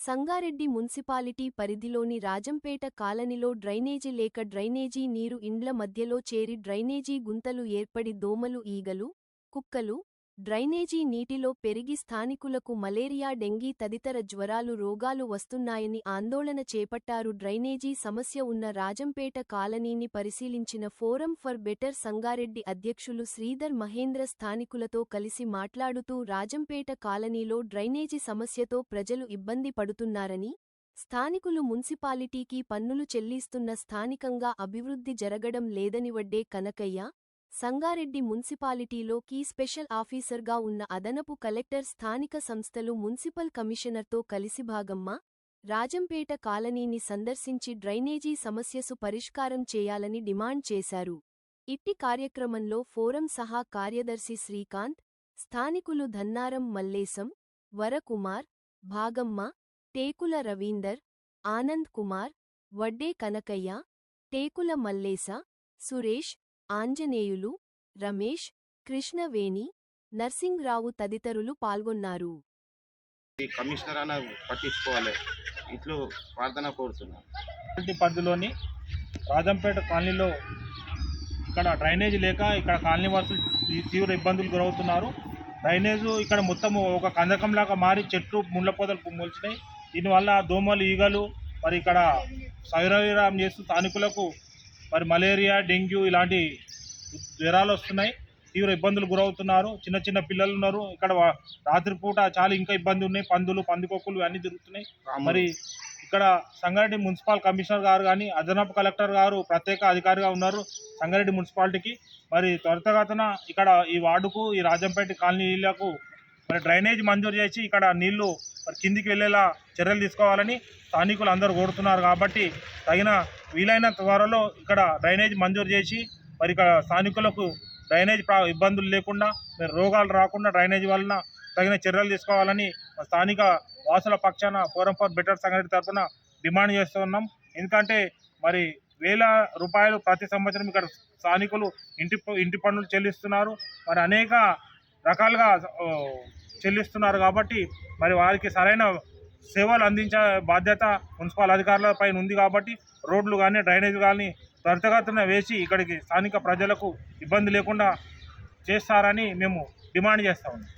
Sangareddy municipality పరిధిలోని రాజంపేట కాలనీలో drainage లేక డ్రైనేజీ నీరు ఇండ్ల మధ్యలో చేరి డ్రైనేజీ గుంతలు ఏర్పడి దోమలు ఈగలు కుక్కలు డ్రైనేజీ నీటిలో పెరిగి స్థానికులకు మలేరియా డెంగీ తదితర జ్వరాలు రోగాలు వస్తున్నాయని ఆందోళన చేపట్టారు డ్రైనేజీ సమస్య ఉన్న రాజంపేట కాలనీని పరిశీలించిన ఫోరం ఫర్ బెటర్ సంగారెడ్డి అధ్యక్షులు శ్రీధర్ మహేంద్ర స్థానికులతో కలిసి మాట్లాడుతూ రాజంపేట కాలనీలో డ్రైనేజీ సమస్యతో ప్రజలు ఇబ్బంది పడుతున్నారని స్థానికులు మున్సిపాలిటీకి పన్నులు చెల్లిస్తున్న స్థానికంగా అభివృద్ధి జరగడం లేదని వడ్డే కనకయ్య సంగారెడ్డి మున్సిపాలిటీలో కీ స్పెషల్ ఆఫీసర్గా ఉన్న అదనపు కలెక్టర్ స్థానిక సంస్థలు మున్సిపల్ కమిషనర్తో కలిసి భాగమ్మ రాజంపేట కాలనీని సందర్శించి డ్రైనేజీ సమస్యసు పరిష్కారం చేయాలని డిమాండ్ చేశారు. ఇట్టి కార్యక్రమంలో ఫోరం సహా కార్యదర్శి శ్రీకాంత్ స్థానికులు ధన్నారం మల్లేశం వరకుమార్ భాగమ్మ టేకుల రవీందర్ ఆనంద్ కుమార్ వడ్డే కనకయ్య టేకుల మల్లేశ సురేష్ ఆంజనేయులు రమేష్ కృష్ణవేణి నర్సింగ్రావు తదితరులు పాల్గొన్నారు. కమిషనర్ అన్న పట్టించుకోవాలి. ఇట్లు ప్రార్థన కోరుతున్నాను మున్సిపాలిటీ పరిధిలోని రాజంపేట కాలనీలో ఇక్కడ డ్రైనేజ్ లేక ఇక్కడ కాలనీ వాసులు తీవ్ర ఇబ్బందులు గురవుతున్నారు. డ్రైనేజ్ ఇక్కడ మొత్తం ఒక కందకంలాగా మారి చెట్లు ముళ్ళ పొదలు మొలిచినాయి. దీనివల్ల దోమలు ఈగలు మరి ఇక్కడ సైరవిరాం చేస్తూ స్థానికులకు మరి మలేరియా డెంగ్యూ ఇలాంటి జ్వరాలు వస్తున్నాయి. తీవ్ర ఇబ్బందులు గురవుతున్నారు. చిన్న చిన్న పిల్లలు ఉన్నారు. ఇక్కడ రాత్రిపూట చాలా ఇంకా ఇబ్బంది ఉన్నాయి. పందులు పందికొక్కులు అన్నీ తిరుగుతున్నాయి. మరి ఇక్కడ సంగారెడ్డి మున్సిపల్ కమిషనర్ గారు కానీ అదనపు కలెక్టర్ గారు ప్రత్యేక అధికారిగా ఉన్నారు సంగారెడ్డి మున్సిపాలిటీకి. మరి త్వరితగతన ఇక్కడ ఈ వార్డుకు ఈ రాజంపేట కాలనీలకు మరి డ్రైనేజ్ మంజూరు చేసి ఇక్కడ నీళ్ళు మరి కిందికి వెళ్ళేలా చర్యలు తీసుకోవాలని స్థానికులు అందరూ కోరుతున్నారు కాబట్టి తగిన వీలైన త్వరలో ఇక్కడ డ్రైనేజ్ మంజూరు చేసి మరి ఇక్కడ స్థానికులకు డ్రైనేజ్ ఇబ్బందులు లేకుండా మరి రోగాలు రాకుండా డ్రైనేజ్ వలన తగిన చర్యలు తీసుకోవాలని స్థానిక వాసుల పక్షాన ఫోరం ఫర్ బెటర్ సంఘటన తరఫున డిమాండ్ చేస్తున్నాం. ఎందుకంటే మరి వేల రూపాయలు ప్రతి సంవత్సరం ఇక్కడ స్థానికులు ఇంటి ప- ఇంటి పన్నులు చెల్లిస్తున్నారు. మరి అనేక రకాలుగా చెల్లిస్తున్నారు కాబట్టి మరి వారికి సరైన సేవలు అందించే బాధ్యత మున్సిపల్ అధికారుల పైన ఉంది కాబట్టి రోడ్లు కానీ డ్రైనేజ్ కానీ త్వరితగతిన వేసి ఇక్కడికి స్థానిక ప్రజలకు ఇబ్బంది లేకుండా చేస్తారని మేము డిమాండ్ చేస్తా ఉన్నాం.